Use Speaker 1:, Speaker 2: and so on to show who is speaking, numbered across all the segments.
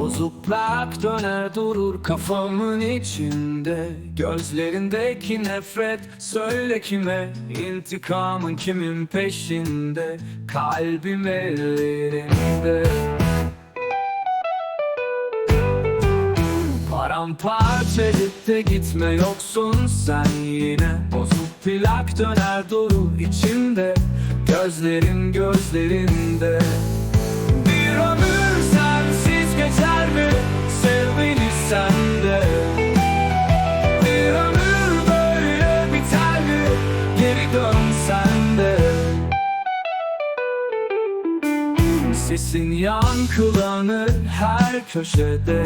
Speaker 1: Bozuk plak döner durur kafamın içinde. Gözlerindeki nefret söyle kime? İntikamın kimin peşinde? Kalbim ellerinde. Paramparça edip de gitme yoksun sen yine. Bozuk plak döner durur içimde. Gözlerin gözlerinde Geri dön sen de Sesin yankılanır her köşede.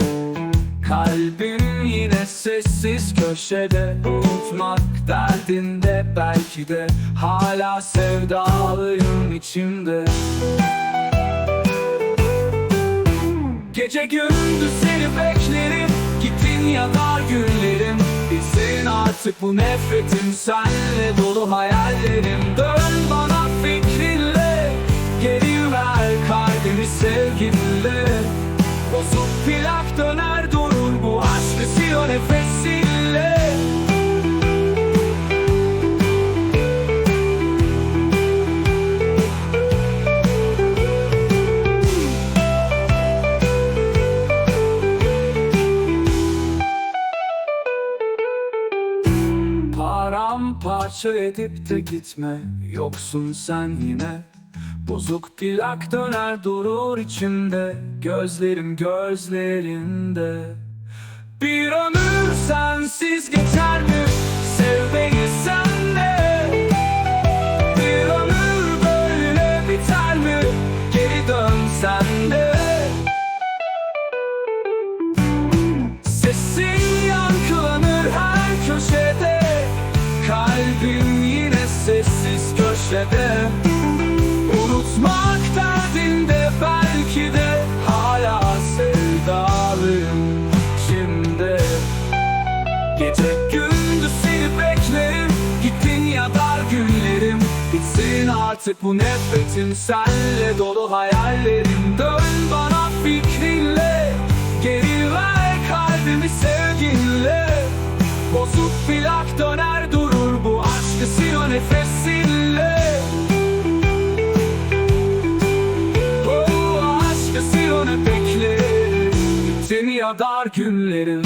Speaker 1: Kalbim yine sessiz köşede. Unutmak derdinde belki de. Hala sevdalıyım içimde. Gece gündüz seni beklerim. Gittin ya da Bilsin artık bu nefretim Senle dolu hayallerim Paramparça edip de gitme. Yoksun sen yine. Bozuk plak döner durur içimde Gözlerim gözlerinde. Bir ömür sensiz geçer mi? Sevdalıyım şimdi Gece gündüz seni beklerim. Gittin ya dar günlerim. Bitsin artık bu nefretim. Senle dolu hayallerim Ya dar günlerim